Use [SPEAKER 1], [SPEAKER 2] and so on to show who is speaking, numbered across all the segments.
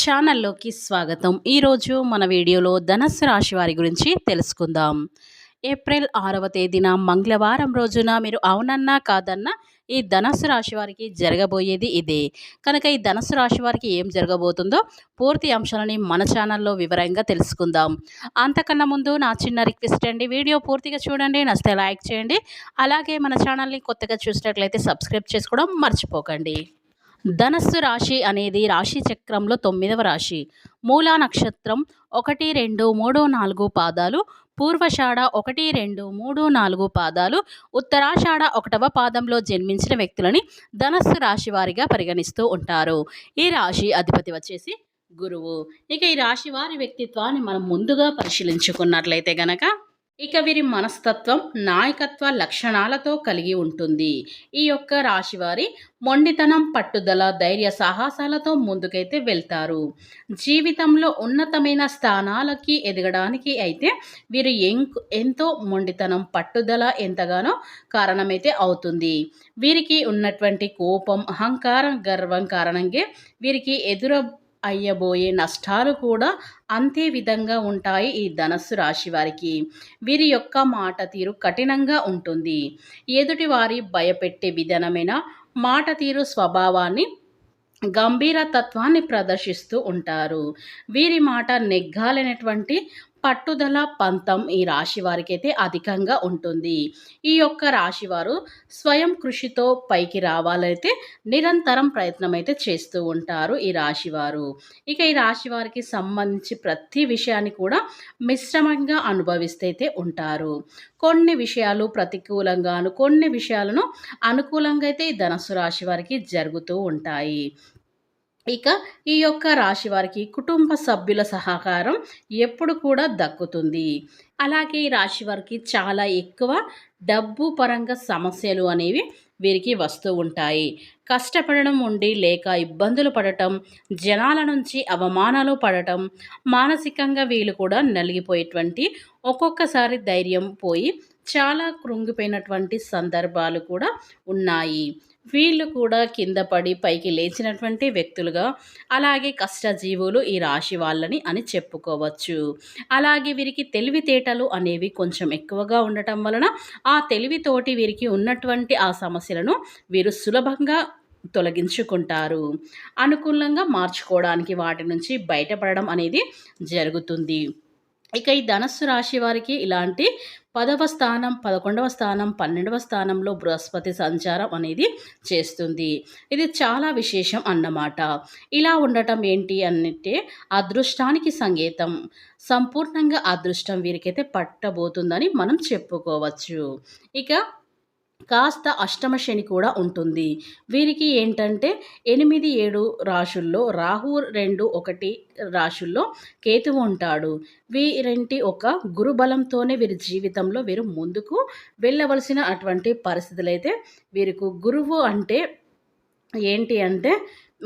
[SPEAKER 1] ఛానల్లోకి స్వాగతం. ఈరోజు మన వీడియోలో ధనస్సు రాశి వారి గురించి తెలుసుకుందాం. ఏప్రిల్ ఆరవ తేదీన మంగళవారం రోజున మీరు అవునన్నా కాదన్నా ఈ ధనస్సు రాశి వారికి జరగబోయేది ఇదే. కనుక ఈ ధనస్సు రాశి వారికి ఏం జరగబోతుందో పూర్తి అంశాలని మన ఛానల్లో వివరంగా తెలుసుకుందాం. అంతకన్నా ముందు నా చిన్న రిక్వెస్ట్ అండి వీడియో పూర్తిగా చూడండి నచ్చితే లైక్ చేయండి. అలాగే మన ఛానల్ని కొత్తగా చూసినట్లయితే సబ్స్క్రైబ్ చేసుకోవడం మర్చిపోకండి. ధనస్సు రాశి అనేది రాశి చక్రంలో తొమ్మిదవ రాశి. మూలా నక్షత్రం ఒకటి రెండు మూడు నాలుగు పాదాలు పూర్వషాఢ ఒకటి రెండు మూడు నాలుగు పాదాలు ఉత్తరాషాఢ ఒకటవ పాదంలో జన్మించిన వ్యక్తులని ధనస్సు రాశి వారిగా పరిగణిస్తూ ఉంటారు. ఈ రాశి అధిపతి వచ్చేసి గురువు. ఇక ఈ రాశి వారి వ్యక్తిత్వాన్ని మనం ముందుగా పరిశీలించుకున్నట్లయితే గనక ఇక వీరి మనస్తత్వం నాయకత్వ లక్షణాలతో కలిగి ఉంటుంది. ఈ యొక్క రాశివారి మొండితనం పట్టుదల ధైర్య సాహసాలతో ముందుకైతే వెళ్తారు. జీవితంలో ఉన్నతమైన స్థానాలకి ఎదగడానికి అయితే వీరు ఎంతో మొండితనం పట్టుదల ఎంతగానో కారణమైతే అవుతుంది. వీరికి ఉన్నటువంటి కోపం అహంకారం గర్వం కారణంగా వీరికి ఎదుర అయ్యబోయే నష్టాలు కూడా అంతే విధంగా ఉంటాయి ఈ ధనస్సు రాశి వారికి. వీరి యొక్క మాట తీరు కఠినంగా ఉంటుంది. ఎదుటి వారి భయపెట్టే విధానమైన మాట తీరు స్వభావాన్ని గంభీర తత్వాన్ని ప్రదర్శిస్తూ ఉంటారు. వీరి మాట నెగ్గాలనేటువంటి పట్టుదల పంతం ఈ రాశి వారికి అయితే అధికంగా ఉంటుంది. ఈ యొక్క రాశి వారు స్వయం కృషితో పైకి రావాలైతే నిరంతరం ప్రయత్నం అయితే చేస్తూ ఉంటారు ఈ రాశి వారు. ఇక ఈ రాశి వారికి సంబంధించి ప్రతి విషయాన్ని కూడా మిశ్రమంగా అనుభవిస్తే అయితే ఉంటారు. కొన్ని విషయాలు ప్రతికూలంగాను కొన్ని విషయాలను అనుకూలంగా అయితే ఈ ధనస్సు రాశి వారికి జరుగుతూ ఉంటాయి. ఇక ఈ యొక్క రాశి వారికి కుటుంబ సభ్యుల సహకారం ఎప్పుడు కూడా దక్కుతుంది. అలాగే ఈ రాశి వారికి చాలా ఎక్కువ డబ్బు పరంగా సమస్యలు అనేవి వీరికి వస్తూ ఉంటాయి. కష్టపడడం ఉండి లేక ఇబ్బందులు పడటం జనాల నుంచి అవమానాలు పడటం మానసికంగా వీళ్ళు కూడా నలిగిపోయేటువంటి ఒక్కొక్కసారి ధైర్యం పోయి చాలా కృంగిపోయినటువంటి సందర్భాలు కూడా ఉన్నాయి. వీళ్ళు కూడా కింద పడి పైకి లేచినటువంటి వ్యక్తులుగా అలాగే కష్టజీవులు ఈ రాశి వాళ్ళని అని చెప్పుకోవచ్చు. అలాగే వీరికి తెలివితేటలు అనేవి కొంచెం ఎక్కువగా ఉండటం వలన ఆ తెలివితోటి వీరికి ఉన్నటువంటి ఆ సమస్యలను వీరు సులభంగా తొలగించుకుంటారు. అనుకూలంగా మార్చుకోవడానికి వాటి నుంచి బయటపడడం అనేది జరుగుతుంది. ఇక ఈ ధనస్సు రాశి వారికి ఇలాంటి పదవ స్థానం పదకొండవ స్థానం పన్నెండవ స్థానంలో బృహస్పతి సంచారం అనేది చేస్తుంది. ఇది చాలా విశేషం అన్నమాట. ఇలా ఉండటం ఏంటి అంటే అదృష్టానికి సంగీతం సంపూర్ణంగా అదృష్టం వీరికైతే పట్టబోతుందని మనం చెప్పుకోవచ్చు. ఇక కాస్త అష్టమ శని కూడా ఉంటుంది. వీరికి ఏంటంటే ఎనిమిది ఏడు రాశుల్లో రాహు రెండు ఒకటి రాశుల్లో కేతువు ఉంటాడు. వీరింటి ఒక గురుబలంతోనే వీరి జీవితంలో వీరు ముందుకు వెళ్ళవలసిన అటువంటి పరిస్థితులైతే వీరికి గురువు అంటే ఏంటి అంటే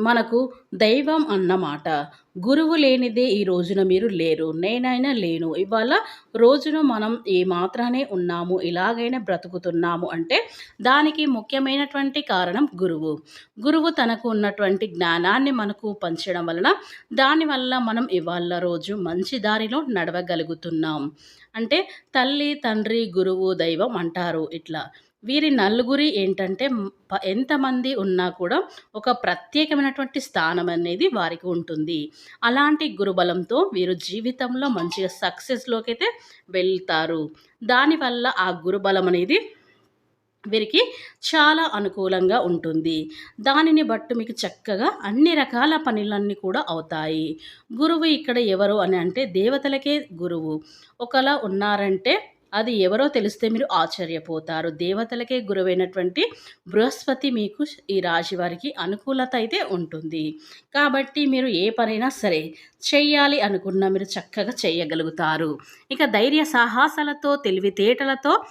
[SPEAKER 1] మనకు దైవం అన్నమాట. గురువు లేనిదే ఈ రోజున మీరు లేరు. నేనైనా లేను. ఇవాళ రోజున మనం ఏ మాత్రానే ఉన్నాము. ఇలాగైనా బ్రతుకుతున్నాము అంటే దానికి ముఖ్యమైనటువంటి కారణం గురువు. గురువు తనకు ఉన్నటువంటి జ్ఞానాన్ని మనకు పంచడం వలన దానివల్ల మనం ఇవాళ రోజు మంచి దారిలో నడవగలుగుతున్నాం. అంటే తల్లి తండ్రి గురువు దైవం అంటారు ఇట్లా. వీరి నలుగురి ఏంటంటే ఎంతమంది ఉన్నా కూడా ఒక ప్రత్యేకమైనటువంటి స్థానం అనేది వారికి ఉంటుంది. అలాంటి గురుబలంతో వీరు జీవితంలో మంచిగా సక్సెస్లోకి అయితే వెళ్తారు. దానివల్ల ఆ గురుబలం అనేది వీరికి చాలా అనుకూలంగా ఉంటుంది. దానిని బట్టి మీకు చక్కగా అన్ని రకాల పనులన్నీ కూడా అవుతాయి. గురువు ఇక్కడ ఎవరు అని అంటే దేవతలకే గురువు. ఒకలా ఉన్నారంటే అది ఎవరో తెలిస్తే మీరు ఆశ్చర్యపోతారు. దేవతలకే గురువైనటువంటి బృహస్పతి మీకు ఈ రాశి వారికి అనుకూలత అయితే ఉంటుంది. కాబట్టి మీరు ఏ పనైనా సరే చేయాలి అనుకున్న మీరు చక్కగా చేయగలుగుతారు ఇక ధైర్య సాహసాలతో తెలివితేటలతో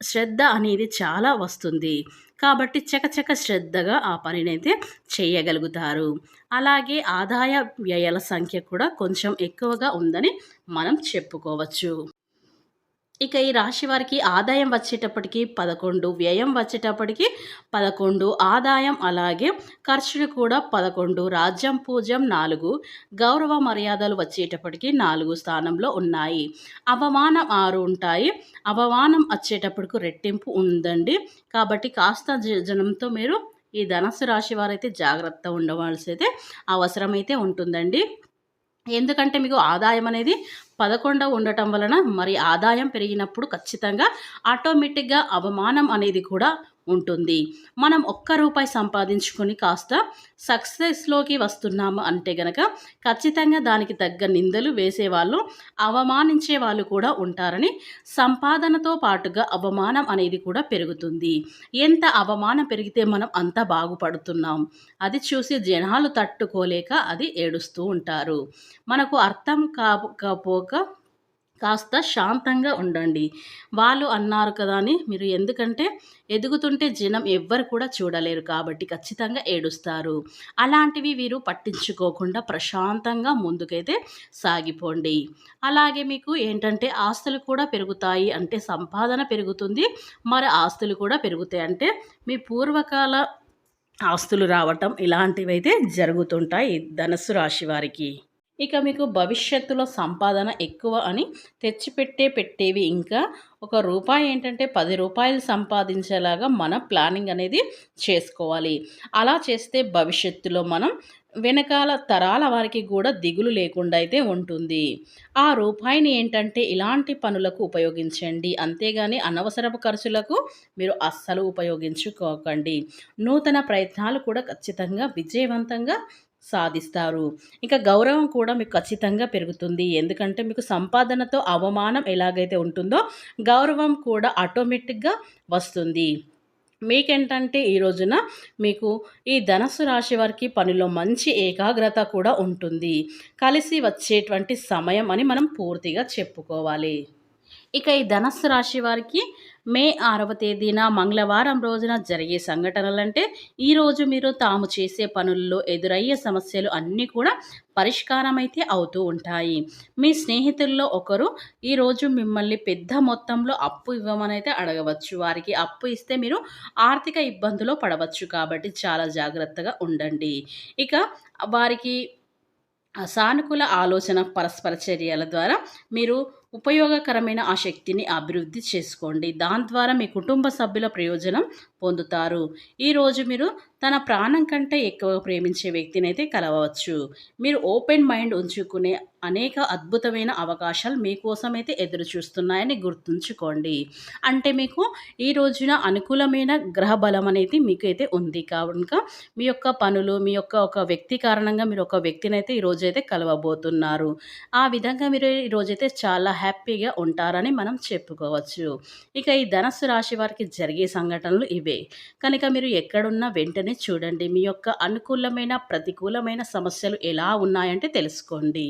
[SPEAKER 1] శ్రద్ధ అనేది చాలా వస్తుంది. కాబట్టి చకచక శ్రద్ధగా ఆ పనినైతే చేయగలుగుతారు అలాగే ఆదాయ వ్యయాల సంఖ్య కూడా కొంచెం ఎక్కువగా ఉందని మనం చెప్పుకోవచ్చు. ఇక ఈ రాశి వారికి ఆదాయం వచ్చేటప్పటికి పదకొండు వ్యయం వచ్చేటప్పటికి పదకొండు ఆదాయం అలాగే ఖర్చులు కూడా పదకొండు రాజ్యం పూజ్యం నాలుగు గౌరవ మర్యాదలు వచ్చేటప్పటికి నాలుగు స్థానంలో ఉన్నాయి. అవమానం ఆరు ఉంటాయి. అవమానం వచ్చేటప్పటికి రెట్టింపు ఉందండి. కాబట్టి కాస్త జనంతో మీరు ఈ ధనస్సు రాశి వారైతే జాగ్రత్త ఉండవలసి అయితే అవసరమైతే ఉంటుందండి. ఎందుకంటే మీకు ఆదాయం అనేది పదకొండవ ఉండటం వలన మరి ఆదాయం పెరిగినప్పుడు ఖచ్చితంగా ఆటోమేటిక్గా అవమానం అనేది కూడా ఉంటుంది. మనం ఒక్క రూపాయి సంపాదించుకొని కాస్త సక్సెస్లోకి వస్తున్నాము అంటే గనక ఖచ్చితంగా దానికి తగ్గ నిందలు వేసేవాళ్ళు అవమానించే వాళ్ళు కూడా ఉంటారని సంపాదనతో పాటుగా అవమానం అనేది కూడా పెరుగుతుంది. ఎంత అవమానం పెరిగితే మనం అంత బాగుపడుతున్నాం. అది చూసి జనాలు తట్టుకోలేక అది ఏడుస్తూ ఉంటారు. మనకు అర్థం కాకపోక కాస్త శాంతంగా ఉండండి. వాళ్ళు అన్నారు కదా అని మీరు ఎందుకంటే ఎదుగుతుంటే జనం ఎవ్వరు కూడా చూడలేరు కాబట్టి ఖచ్చితంగా ఏడుస్తారు. అలాంటివి వీరు పట్టించుకోకుండా ప్రశాంతంగా ముందుకైతే సాగిపోండి. అలాగే మీకు ఏంటంటే ఆస్తులు కూడా పెరుగుతాయి అంటే సంపాదన పెరుగుతుంది. మరి ఆస్తులు కూడా పెరుగుతాయి అంటే మీ పూర్వకాల ఆస్తులు రావటం ఇలాంటివి అయితే జరుగుతుంటాయి ధనస్సు రాశి వారికి. ఇక మీకు భవిష్యత్తులో సంపాదన ఎక్కువ అని తెచ్చిపెట్టే పెట్టేవి ఇంకా ఒక రూపాయి ఏంటంటే పది రూపాయలు సంపాదించేలాగా మన ప్లానింగ్ అనేది చేసుకోవాలి. అలా చేస్తే భవిష్యత్తులో మనం వెనకాల తరాల వారికి కూడా దిగులు లేకుండా అయితే ఉంటుంది. ఆ రూపాయిని ఏంటంటే ఇలాంటి పనులకు ఉపయోగించండి. అంతేగాని అనవసరపు ఖర్చులకు మీరు అస్సలు ఉపయోగించుకోకండి. నూతన ప్రయత్నాలు కూడా ఖచ్చితంగా విజయవంతంగా సాధిస్తారు. ఇంకా గౌరవం కూడా మీకు ఖచ్చితంగా పెరుగుతుంది. ఎందుకంటే మీకు సంపాదనతో అవమానం ఎలాగైతే ఉంటుందో గౌరవం కూడా ఆటోమేటిక్గా వస్తుంది. మీకేంటంటే ఈ రోజున మీకు ఈ ధనస్సు రాశి వారికి పనిలో మంచి ఏకాగ్రత కూడా ఉంటుంది. కలిసి వచ్చేటువంటి సమయం అని మనం పూర్తిగా చెప్పుకోవాలి. ఇక ఈ ధనస్సు రాశి వారికి మే ఆరవ తేదీన మంగళవారం రోజున జరిగే సంఘటనలంటే ఈరోజు మీరు తాము చేసే పనుల్లో ఎదురయ్యే సమస్యలు అన్నీ కూడా పరిష్కారం అయితే అవుతూ ఉంటాయి. మీ స్నేహితుల్లో ఒకరు ఈరోజు మిమ్మల్ని పెద్ద మొత్తంలో అప్పు ఇవ్వమనైతే అడగవచ్చు. వారికి అప్పు ఇస్తే మీరు ఆర్థిక ఇబ్బందులో పడవచ్చు కాబట్టి చాలా జాగ్రత్తగా ఉండండి. ఇక వారికి సానుకూల ఆలోచన పరస్పర చర్యల ద్వారా మీరు ఉపయోగకరమైన ఆ శక్తిని అభివృద్ధి చేసుకోండి. దాని ద్వారా మీ కుటుంబ సభ్యుల ప్రయోజనం పొందుతారు. ఈరోజు మీరు తన ప్రాణం కంటే ఎక్కువ ప్రేమించే వ్యక్తిని అయితే కలవచ్చు మీరు ఓపెన్ మైండ్ ఉంచుకునే అనేక అద్భుతమైన అవకాశాలు మీకోసమైతే ఎదురు చూస్తున్నాయని గుర్తుంచుకోండి. అంటే మీకు ఈ రోజున అనుకూలమైన గ్రహ బలం అనేది మీకైతే ఉంది. కనుక మీ యొక్క పనులు మీ యొక్క ఒక వ్యక్తి కారణంగా మీరు ఒక వ్యక్తిని అయితే ఈరోజైతే కలవబోతున్నారు. ఆ విధంగా మీరు ఈరోజైతే చాలా హ్యాపీగా ఉంటారని మనం చెప్పుకోవచ్చు. ఇక ఈ ధనస్సు రాశి వారికి జరిగే సంఘటనలు ఇవే. కనుక మీరు ఎక్కడున్నా వెంటనే చూడండి. మీ యొక్క అనుకూలమైన ప్రతికూలమైన సమస్యలు ఎలా ఉన్నాయంటే తెలుసుకోండి.